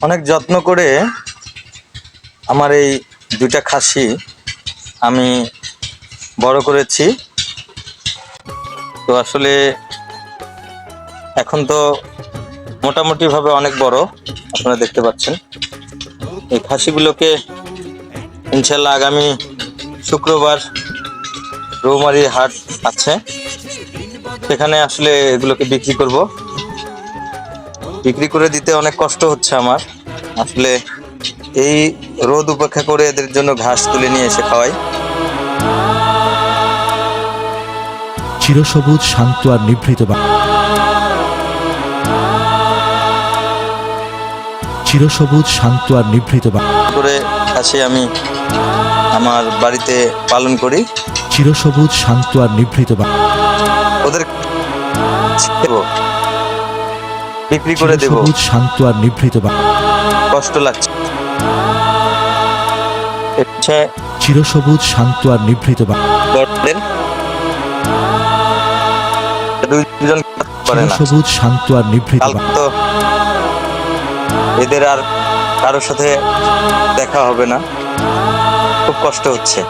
অনেক যত্ন করে আমার এই দুইটা খাসি আমি বড় করেছি। তো আসলে এখন তো মোটামুটিভাবে অনেক বড়, আপনারা দেখতে পাচ্ছেন। এই খাসিগুলোকে ইনশাল্লাহ আগামী শুক্রবার রৌমারি হাট আছে। সেখানে আসলে এগুলোকে বিক্রি করব। বিক্রি করে দিতে অনেক কষ্ট হচ্ছে আমার। আসলে এই রোদ উপেক্ষা করে এদের জন্য ঘাস তুলে নিয়ে এসে খাওয়াই। চিরসবুজ শান্ত আর নিভৃত চিরসবুজ শান্ত আর নিভৃত করে খাসি আমি আমার বাড়িতে পালন করি। চিরসবুজ শান্ত আর নিভৃত ওদের বিক্রি করে দেব। চিরসবুজ শান্ত আর নিভৃত বা কষ্ট লাগছে। চিরসবুজ শান্ত আর নিভৃত দুইজন চিরসবুজ শান্ত আর নিভৃত এদের আর কারোর সাথে দেখা হবে না। খুব কষ্ট হচ্ছে।